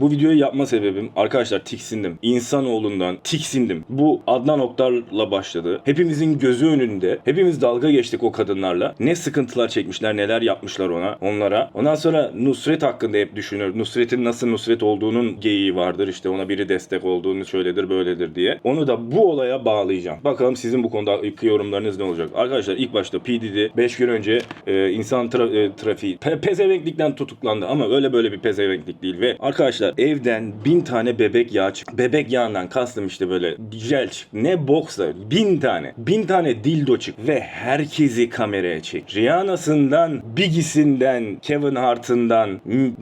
Bu videoyu yapma sebebim arkadaşlar tiksindim. İnsanoğlundan tiksindim. Bu Adnan Oktar'la başladı. Hepimizin gözü önünde. Hepimiz dalga geçtik o kadınlarla. Ne sıkıntılar çekmişler, neler yapmışlar ona, onlara. Ondan sonra Nusret hakkında hep düşünür. Nusret'in nasıl Nusret olduğunun geyiği vardır. İşte ona biri destek olduğunu şöyledir, böyledir diye. Onu da bu olaya bağlayacağım. Bakalım sizin bu konuda yorumlarınız ne olacak? Arkadaşlar ilk başta P. Diddy 5 gün önce e, insan tra- e, trafiği pe- pezevenklikten tutuklandı ama öyle böyle bir pezevenklik değil ve arkadaşlar evden bin tane bebek yağı çık. Bebek yağından kastım işte böyle jel çık. Ne boksa bin tane. Bin tane dildo çık ve herkesi kameraya çek. Rihanna'sından, Biggie'sinden, Kevin Hart'ından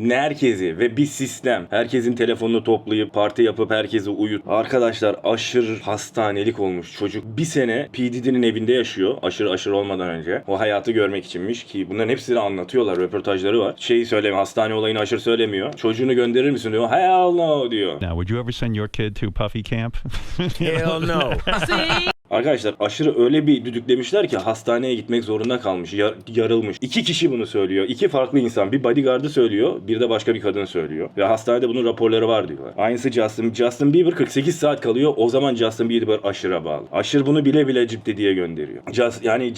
herkesi ve bir sistem. Herkesin telefonunu toplayıp parti yapıp herkesi uyut. Arkadaşlar aşırı hastanelik olmuş çocuk. Bir sene P. Diddy'nin evinde yaşıyor. Aşırı aşırı olmadan önce. O hayatı görmek içinmiş ki bunların hepsini anlatıyorlar. Röportajları var. Şeyi söylemiyor. Hastane olayını aşırı söylemiyor. Çocuğunu gönderir misin diyor. Hell no diyor. Now, would you ever send your kid to Puffy Camp? Hell no. Arkadaşlar aşırı öyle bir düdüklemişler ki hastaneye gitmek zorunda kalmış. yar- yarılmış. İki kişi bunu söylüyor. İki farklı insan. Bir bodyguardı söylüyor. Bir de başka bir kadın söylüyor. Ve hastanede bunun raporları var diyorlar. Aynısı Justin. Justin Bieber 48 saat kalıyor. O zaman Justin Bieber aşırı bağlı. Aşırı bunu bile bile ciddi diye gönderiyor. Just, yani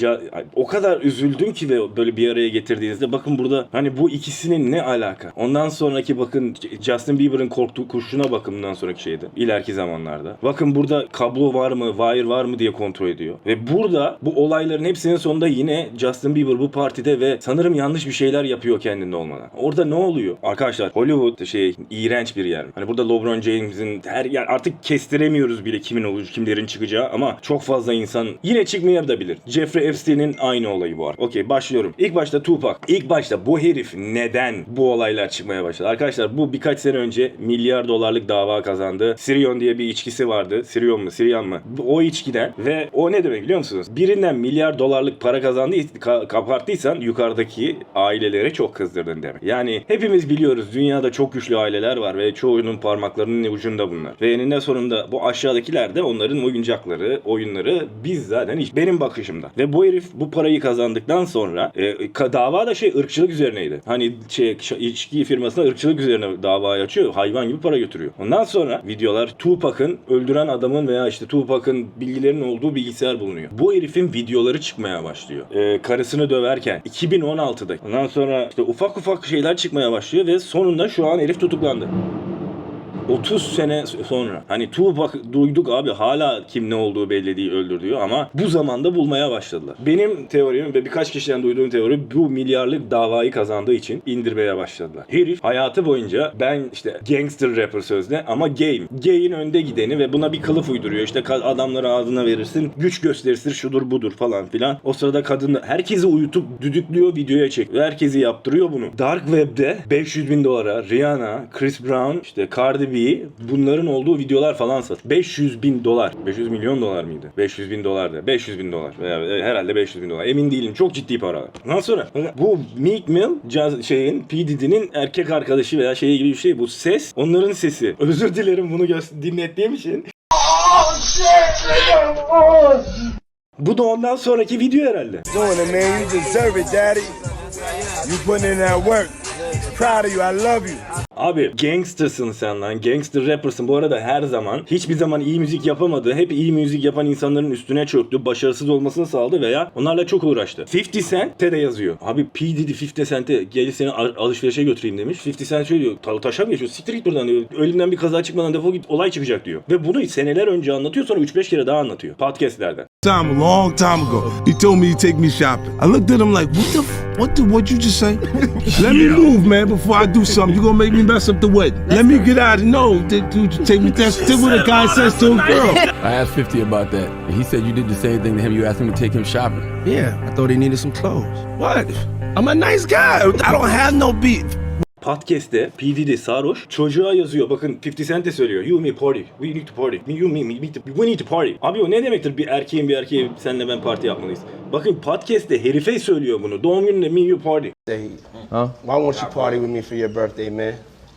o kadar üzüldüm ki ve böyle bir araya getirdiğinizde bakın burada hani bu ikisinin ne alaka? Ondan sonraki bakın Justin Bieber'ın korktuğu kurşuna bakın bundan sonraki şeyde. İleriki zamanlarda. Bakın burada kablo var mı, wire var mı diye kontrol ediyor. Ve burada bu olayların hepsinin sonunda yine Justin Bieber bu partide ve sanırım yanlış bir şeyler yapıyor kendinde olmadan. Orada ne oluyor? Arkadaşlar Hollywood şey iğrenç bir yer. Hani burada LeBron James'in her yer artık kestiremiyoruz bile kimin olur, kimlerin çıkacağı ama çok fazla insan yine çıkmayabilir. Jeffrey Epstein'in aynı olayı bu arada. Okey başlıyorum. İlk başta Tupac. İlk başta bu herif neden bu olaylar çıkmaya başladı? Arkadaşlar bu birkaç sene önce milyar dolarlık dava kazandı. Sirion diye bir içkisi vardı. Sirion mu? Sirian mı? O içkiden ve o ne demek biliyor musunuz? Birinden milyar dolarlık para kazandı ka- yukarıdaki ailelere çok kızdırdın demek. Yani hepimiz biliyoruz dünyada çok güçlü aileler var ve çoğunun parmaklarının ucunda bunlar. Ve eninde sonunda bu aşağıdakiler de onların oyuncakları, oyunları biz zaten hiç benim bakışımda. Ve bu herif bu parayı kazandıktan sonra e, dava da şey ırkçılık üzerineydi. Hani şey içki firmasına ırkçılık üzerine davayı açıyor. Hayvan gibi para götürüyor. Ondan sonra videolar Tupac'ın öldüren adamın veya işte Tupac'ın bilgilerinin olduğu bilgisayar bulunuyor. Bu herifin videoları çıkmaya başlıyor. E, karısını döverken 2016'da. Ondan sonra işte ufak ufak şeyler çıkmaya başlıyor ve sonunda şu an herif tutuklandı. 30 sene sonra hani Tupac duyduk abi hala kim ne olduğu belli değil öldürdüğü ama bu zamanda bulmaya başladılar. Benim teorim ve birkaç kişiden duyduğum teori bu milyarlık davayı kazandığı için indirmeye başladılar. Herif hayatı boyunca ben işte gangster rapper sözde ama gay'im. Gay'in önde gideni ve buna bir kılıf uyduruyor. İşte adamları ağzına verirsin güç gösterirsin şudur budur falan filan. O sırada kadın herkesi uyutup düdüklüyor videoya çek. Ve herkesi yaptırıyor bunu. Dark Web'de 500 bin dolara Rihanna, Chris Brown, işte Cardi B bunların olduğu videolar falan sat. 500 bin dolar. 500 milyon dolar mıydı? 500 bin dolar da. 500 bin dolar. Veya- Herhalde 500 bin dolar. Emin değilim. Çok ciddi paralar. Ondan sonra bu Meek Mill şeyin P. Diddy'nin erkek arkadaşı veya şeyi gibi bir şey. Bu ses onların sesi. Özür dilerim bunu gö- dinlettiğim için. Bu da ondan sonraki video herhalde. Doing it, man. You deserve it, daddy. You putting in that work. Proud of you. I love you. Abi gangstersın sen lan. Gangster rappersın. Bu arada her zaman hiçbir zaman iyi müzik yapamadı. Hep iyi müzik yapan insanların üstüne çöktü. Başarısız olmasını sağladı veya onlarla çok uğraştı. 50 Cent'te de yazıyor. Abi P. Diddy 50 Cent'e gel seni al- alışverişe götüreyim demiş. 50 Cent şöyle diyor. Ta taşa mı geçiyor? Siktir buradan diyor. Ölümden bir kaza çıkmadan defol git. Olay çıkacak diyor. Ve bunu seneler önce anlatıyor sonra 3-5 kere daha anlatıyor. Podcast'lerden. Time, a long time ago. He told me he'd take me shopping. I looked at him like, what the, f- what the, what you just say? Let me move, man, before I do something. You're gonna make me mess up the wedding. Let me get out of No, dude, dude, you take me. That's, that's what a guy says to a girl. I asked 50 about that, and he said you did the same thing to him. You asked him to take him shopping. Yeah, I thought he needed some clothes. What? I'm a nice guy. I don't have no beef. Podcast'te P. Diddy sarhoş çocuğa yazıyor. Bakın 50 Cent de söylüyor. You me party. We need to party. Me, you me, me, me to- we need to party. Abi o ne demektir bir erkeğin bir erkeğe senle ben parti yapmalıyız. Bakın podcast'te herife söylüyor bunu. Doğum gününde me you party. Why won't you party with me for your birthday, man?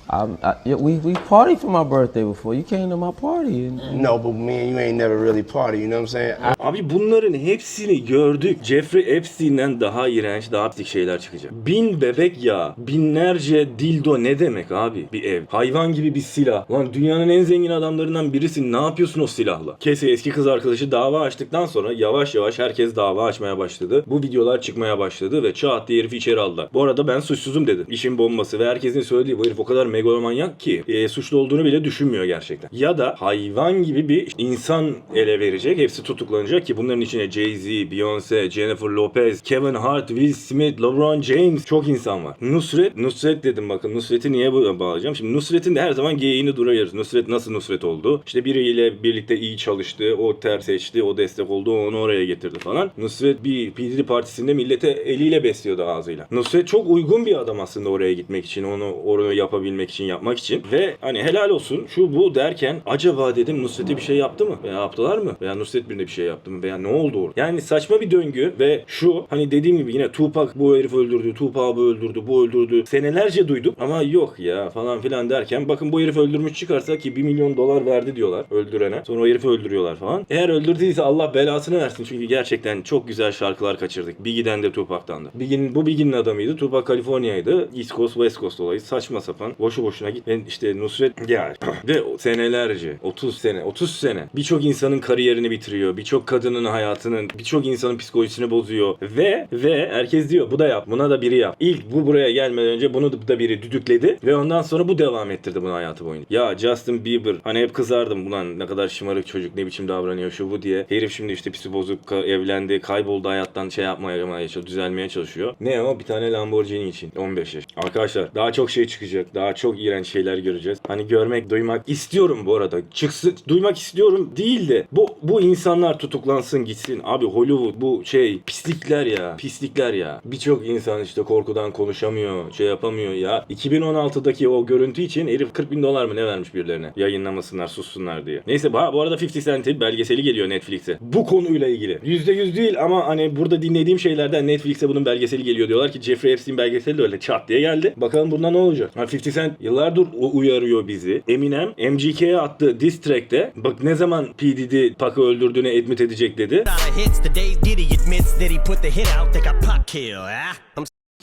I, I, we we partied for my birthday before. You came to my party. And, No, but me and you ain't never really party, you know what I'm saying? I, Abi bunların hepsini gördük. Jeffrey Epstein'den daha iğrenç, daha pislik şeyler çıkacak. Bin bebek ya, binlerce dildo ne demek abi bir ev? Hayvan gibi bir silah. Lan dünyanın en zengin adamlarından birisin. Ne yapıyorsun o silahla? Kese eski kız arkadaşı dava açtıktan sonra yavaş yavaş herkes dava açmaya başladı. Bu videolar çıkmaya başladı ve çat diye herifi içeri aldılar. Bu arada ben suçsuzum dedi. İşin bombası ve herkesin söylediği bu herif o kadar megalomanyak ki e, suçlu olduğunu bile düşünmüyor gerçekten. Ya da hayvan gibi bir insan ele verecek. Hepsi tutuklanacak ki bunların içine Jay-Z, Beyoncé, Jennifer Lopez, Kevin Hart, Will Smith, LeBron James çok insan var. Nusret, Nusret dedim bakın Nusret'i niye bağlayacağım? Şimdi Nusret'in de her zaman geyiğini duruyoruz. Nusret nasıl Nusret oldu? İşte biriyle birlikte iyi çalıştı, o ter seçti, o destek oldu, onu oraya getirdi falan. Nusret bir PDD partisinde millete eliyle besliyordu ağzıyla. Nusret çok uygun bir adam aslında oraya gitmek için, onu oraya yapabilmek için, yapmak için. Ve hani helal olsun şu bu derken acaba dedim Nusret'e bir şey yaptı mı? Veya yaptılar mı? Veya Nusret birine bir şey yaptı mı? Veya ne oldu orada? Yani saçma bir döngü ve şu hani dediğim gibi yine Tupac bu herif öldürdü, Tupac bu öldürdü, bu öldürdü. Senelerce duyduk ama yok ya falan filan derken bakın bu herif öldürmüş çıkarsa ki 1 milyon dolar verdi diyorlar öldürene. Sonra o herifi öldürüyorlar falan. Eğer öldürdüyse Allah belasını versin çünkü gerçekten çok güzel şarkılar kaçırdık. Biggie'den de Tupac'tan da. Biggie'nin, bu Biggie'nin adamıydı. Tupac Kaliforniya'ydı. East Coast West Coast olayı saçma sapan. Boşu boşuna git. Ben işte Nusret ya ve senelerce 30 sene 30 sene birçok insanın kariyerini bitiriyor. Birçok kadının hayatının birçok insanın psikolojisini bozuyor ve ve herkes diyor bu da yap buna da biri yap. İlk bu buraya gelmeden önce bunu da biri düdükledi ve ondan sonra bu devam ettirdi bunu hayatı boyunca. Ya Justin Bieber hani hep kızardım ulan ne kadar şımarık çocuk ne biçim davranıyor şu bu diye. Herif şimdi işte psi bozuk evlendi kayboldu hayattan şey yapmaya çalışıyor düzelmeye çalışıyor. Ne o bir tane Lamborghini için 15 yaş. Arkadaşlar daha çok şey çıkacak daha çok iğrenç şeyler göreceğiz. Hani görmek duymak istiyorum bu arada. Çıksın duymak istiyorum değil de bu bu insanlar tutuklansın gitsin. Abi Hollywood bu şey pislikler ya pislikler ya. Birçok insan işte korkudan konuşamıyor şey yapamıyor ya. 2016'daki o görüntü için herif 40 bin dolar mı ne vermiş birilerine yayınlamasınlar sussunlar diye. Neyse bu arada 50 Cent'in belgeseli geliyor Netflix'e. Bu konuyla ilgili. %100 değil ama hani burada dinlediğim şeylerden Netflix'e bunun belgeseli geliyor diyorlar ki Jeffrey Epstein belgeseli de öyle çat diye geldi. Bakalım bunda ne olacak? Ha, 50 Cent yıllardır u- uyarıyor bizi. Eminem MGK'ye attığı diss track'te bak ne zaman P. Diddy Pac'ı öldürdüğünü admit edecek dedi.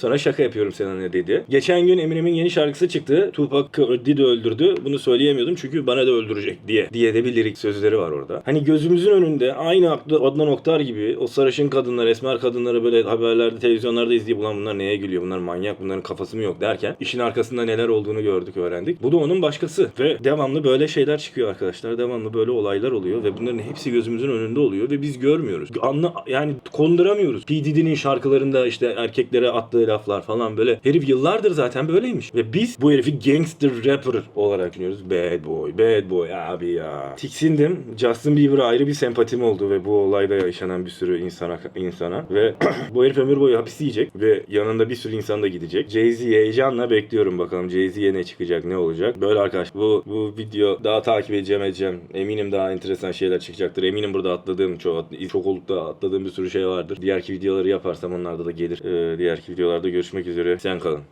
Sonra şaka yapıyorum seninle dedi. Geçen gün Eminem'in yeni şarkısı çıktı. Tupac Diddy öldürdü. Bunu söyleyemiyordum çünkü bana da öldürecek diye. Diye de bir lirik sözleri var orada. Hani gözümüzün önünde aynı Adnan Oktar gibi o sarışın kadınlar, esmer kadınları böyle haberlerde, televizyonlarda izleyip ulan bunlar neye gülüyor? Bunlar manyak, bunların kafası mı yok derken işin arkasında neler olduğunu gördük, öğrendik. Bu da onun başkası. Ve devamlı böyle şeyler çıkıyor arkadaşlar. Devamlı böyle olaylar oluyor ve bunların hepsi gözümüzün önünde oluyor ve biz görmüyoruz. Anla yani konduramıyoruz. P. Diddy'nin şarkılarında işte erkeklere attığı laflar falan böyle. Herif yıllardır zaten böyleymiş. Ve biz bu herifi gangster rapper olarak düşünüyoruz. Bad boy, bad boy abi ya. Tiksindim. Justin Bieber'a ayrı bir sempatim oldu ve bu olayda yaşanan bir sürü insana insana ve bu herif ömür boyu hapis yiyecek ve yanında bir sürü insan da gidecek. Jay-Z heyecanla bekliyorum bakalım Jay-Z'ye ne çıkacak, ne olacak. Böyle arkadaş bu bu video daha takip edeceğim edeceğim. Eminim daha enteresan şeyler çıkacaktır. Eminim burada atladığım çok çok olup da atladığım bir sürü şey vardır. Diğerki videoları yaparsam onlarda da gelir. Ee, diğerki videolarda görüşmek üzere. Sen kalın.